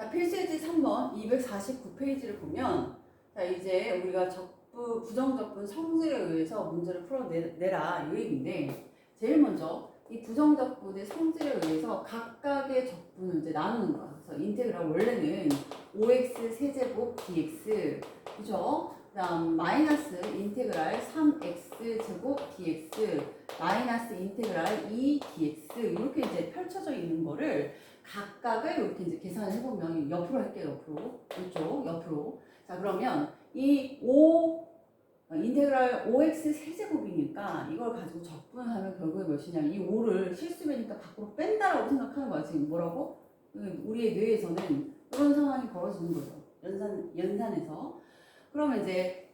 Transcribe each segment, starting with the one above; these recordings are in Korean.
자, 필수예제 3번 249페이지를 보면 자, 이제 우리가 적부 부정적분 성질에 의해서 문제를 풀어내라 이 얘기인데 제일 먼저 이 부정적분의 성질에 의해서 각각의 적분을 이제 나누는 거야. 그래서 인테그랄 원래는 5x 세제곱 dx 그죠? 그다음 마이너스 인테그랄 3x 제곱 dx 마이너스 인테그랄 2dx 이렇게 이제 펼쳐져 있는 거를 각각을 이렇게 이제 계산을 해보면 옆으로 할게요 옆으로. 이쪽 옆으로. 자 그러면 이 5 인테그랄 5x 세제곱이니까 이걸 가지고 적분하면 결국에 몇이냐면 이 5를 실수배니까 밖으로 뺀다라고 생각하는 거야 지금. 뭐라고? 우리의 뇌에서는 그런 상황이 벌어지는 거죠. 연산, 연산에서 그러면 이제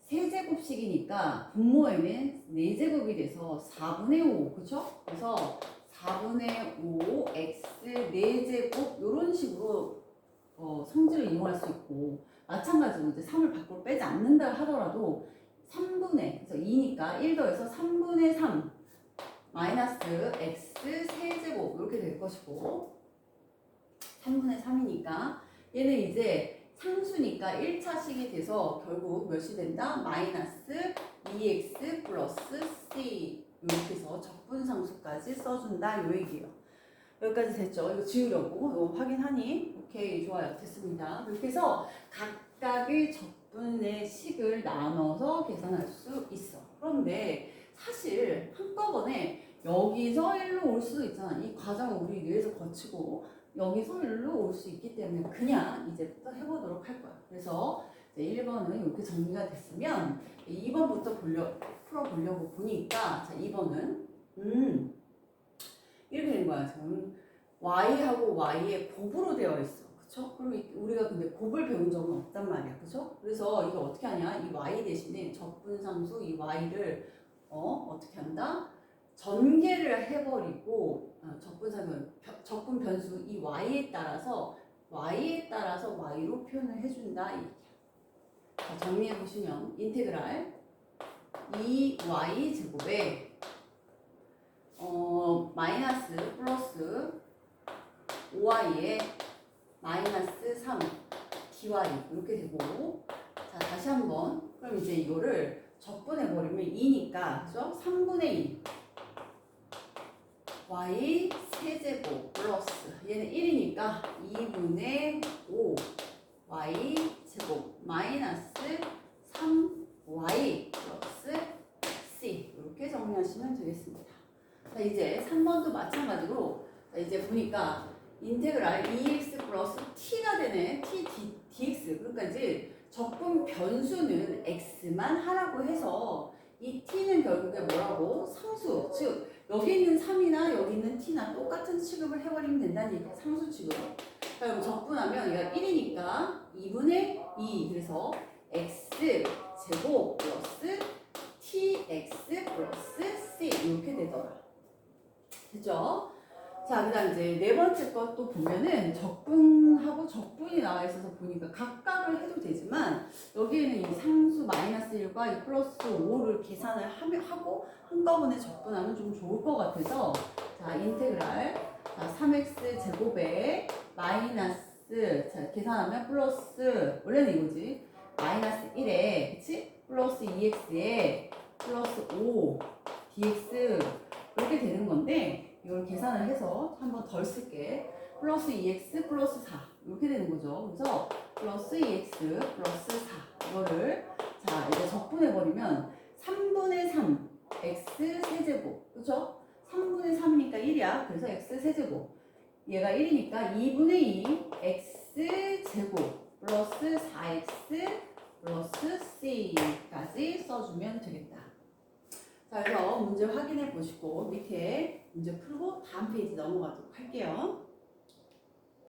세제곱식이니까 분모에는 4제곱이 돼서 4분의 5 그쵸? 그래서 4분의 5 x 4제곱 이런 식으로 어, 성질을 이용할 수 있고 마찬가지로 이제 3을 밖으로 빼지 않는다 하더라도 3분의 그래서 2니까 1 더해서 3분의 3 마이너스 x 세제곱 이렇게 될 것이고 3분의 3이니까 얘는 이제 상수니까 1차식이 돼서 결국 몇이 된다? 마이너스 2x 플러스 c 이렇게 해서 적분상수까지 써준다 요 얘기예요. 여기까지 됐죠? 이거 지우려고 이거 확인하니? 오케이 좋아요 됐습니다. 이렇게 해서 각각의 적분의 식을 나눠서 계산할 수 있어. 그런데 사실 한꺼번에 여기서 일로 올 수도 있잖아. 이 과정을 우리 뇌에서 거치고 여기서 일로 올 수 있기 때문에 그냥 이제부터 해보도록 할 거야. 그래서 이제 1번은 이렇게 정리가 됐으면 2번부터 보려, 풀어보려고 보니까 자 2번은 음 이렇게 된 거야. 지금 y하고 y의 곱으로 되어 있어. 그쵸? 그럼 이- 우리가 근데 곱을 배운 적은 없단 말이야. 그쵸? 그래서 이거 어떻게 하냐? 이 y 대신에 적분상수 이 y를 어 어떻게 한다? 전개를 해버리고 어, 벼- 적분 변수 이 y에 따라서 y에 따라서 y로 표현을 해준다 이 얘기야. 자, 정리해 보시면 인테그랄 2y 제곱에 어 마이너스 플러스 5y에 마이너스 3 dy 이렇게 되고 자 다시 한번 그럼 이제 이거를 적분해 버리면 2니까 그죠? 3분의 2 y 세제곱 플러스 얘는 1이니까 2분의 5 y 제곱 마이너스 3y 플러스 c. 이렇게 정리하시면 되겠습니다. 자 이제 3번도 마찬가지로 자, 이제 보니까 인테그랄 2x 플러스 t가 되네. T d, dx. 그러니까 이제 적분 변수는 x만 하라고 해서 이 t는 결국에 뭐라고? 상수. 즉 여기 있는 3이나 여기 있는 t나 똑같은 취급을 해버리면 된다는 얘기야 상수 취급 자 그럼 적분하면 얘가 1이니까 2분의 2 그래서 x 제곱 플러스 tx 플러스 c 이렇게 되더라. 됐죠? 자, 그 다음 이제 네 번째 것도 보면은 적분하고 적분이 나와 있어서 보니까 각각을 해도 되지만 여기에는 이 상수 마이너스 1과 이 플러스 5를 계산을 하면, 하고 한꺼번에 적분하면 좀 좋을 것 같아서 자, 인테그랄 자, 3x 제곱에 마이너스 자, 계산하면 플러스 원래는 이거지 마이너스 1에 그치? 플러스 2x에 플러스 5 dx 이렇게 되는 건데 이걸 계산을 해서 한번 덜 쓸게. 플러스 2x 플러스 4 이렇게 되는 거죠. 그래서 플러스 2x 플러스 4 이거를 자 이제 적분해 버리면 3분의 3 x 세제곱 그렇죠? 3분의 3이니까 1이야. 그래서 x 세제곱 얘가 1이니까 2분의 2 x 제곱 플러스 4x 플러스 c까지 써주면 되겠다. 자, 그래서 문제 확인해 보시고 밑에 문제 풀고 다음 페이지 넘어가도록 할게요.